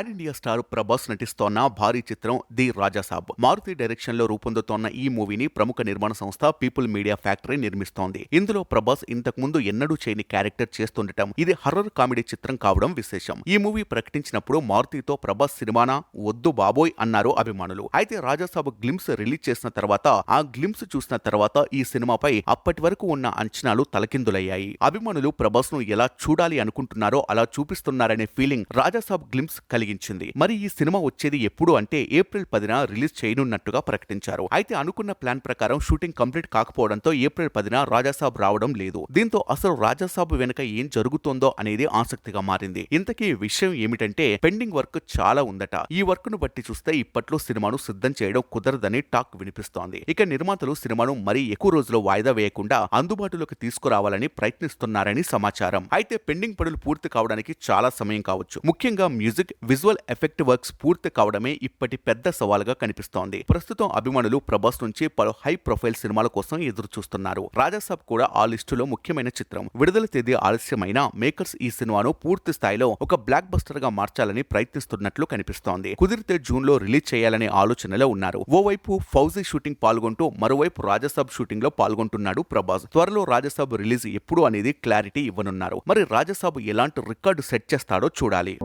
Pan India star Prabhas నటిస్తోన్న భారీ చిత్రం ది రాజాసాబ్. మారుతి డైరెక్షన్లో రూపొందుతోన్న ఈ మూవీని ప్రముఖ నిర్మాణ సంస్థ పీపుల్ మీడియా ఫ్యాక్టరీ నిర్మిస్తోంది. ఇందులో ప్రభాస్ ఇంతకు ముందు ఎన్నడూ చేయని క్యారెక్టర్ చేస్తుండటం ఇది హర్రర్ కామెడీ చిత్రం కావడం విశేషం. ఈ మూవీ ప్రకటించినప్పుడు మారుతితో ప్రభాస్ సినిమానా వద్దు బాబోయ్ అన్నారు అభిమానులు. అయితే రాజాసాబ్ గ్లిమ్స్ రిలీజ్ చేసిన తర్వాత ఆ గ్లిమ్స్ చూసిన తర్వాత ఈ సినిమాపై అప్పటి వరకు ఉన్న అంచనాలు తలకిందులయ్యాయి. అభిమానులు ప్రభాస్ను ఎలా చూడాలి అనుకుంటున్నారో అలా చూపిస్తున్నారనే ఫీలింగ్ రాజాసాబ్ గ్లిమ్స్ కలిగి కలిగించింది. మరి ఈ సినిమా వచ్చేది ఎప్పుడు అంటే ఏప్రిల్ పదిన రిలీజ్ చేయనున్నట్టుగా ప్రకటించారు. అయితే అనుకున్న ప్లాన్ ప్రకారం షూటింగ్ కంప్లీట్ కాకపోవడంతో ఏప్రిల్ పదిన రాజాసాబ్ రావడం లేదు. దీంతో అసలు రాజాసాబ్ వెనుక ఏం జరుగుతోందో అనేది ఆసక్తిగా మారింది. ఇంతకీ విషయం ఏమిటంటే పెండింగ్ వర్క్ చాలా ఉందట. ఈ వర్క్ను బట్టి చూస్తే ఇప్పట్లో సినిమాను సిద్ధం చేయడం కుదరదని టాక్ వినిపిస్తోంది. ఇక నిర్మాతలు సినిమాను మరీ ఎక్కువ రోజులు వాయిదా వేయకుండా అందుబాటులోకి తీసుకురావాలని ప్రయత్నిస్తున్నారని సమాచారం. అయితే పెండింగ్ పనులు పూర్తి కావడానికి చాలా సమయం కావచ్చు. ముఖ్యంగా మ్యూజిక్ విజువల్ ఎఫెక్ట్ వర్క్స్ పూర్తి కావడమే ఇప్పటి పెద్ద సవాలుగా కనిపిస్తోంది. ప్రస్తుతం అభిమానులు ప్రభాస్ నుంచి పలు హై ప్రొఫైల్ సినిమాల కోసం ఎదురు చూస్తున్నారు రాజాసాబ్ కూడా ఆ లిస్టులో ముఖ్యమైన చిత్రం. విడుదల తేదీ ఆలస్యమైన మేకర్స్ ఈ సినిమాను పూర్తి స్థాయిలో ఒక బ్లాక్ బస్టర్గా మార్చాలని ప్రయత్నిస్తున్నట్లు కనిపిస్తోంది. కుదిరితే జూన్లో రిలీజ్ చేయాలనే ఆలోచనలో ఉన్నారు. ఓవైపు ఫౌజీ షూటింగ్ పాల్గొంటూ మరోవైపు రాజసాబ్ షూటింగ్లో పాల్గొంటున్నాడు ప్రభాస్. త్వరలో రాజసాబ్ రిలీజ్ ఎప్పుడు అనేది క్లారిటీ ఇవ్వనున్నారు. మరి రాజసాబ్ ఎలాంటి రికార్డు సెట్ చేస్తాడో చూడాలి.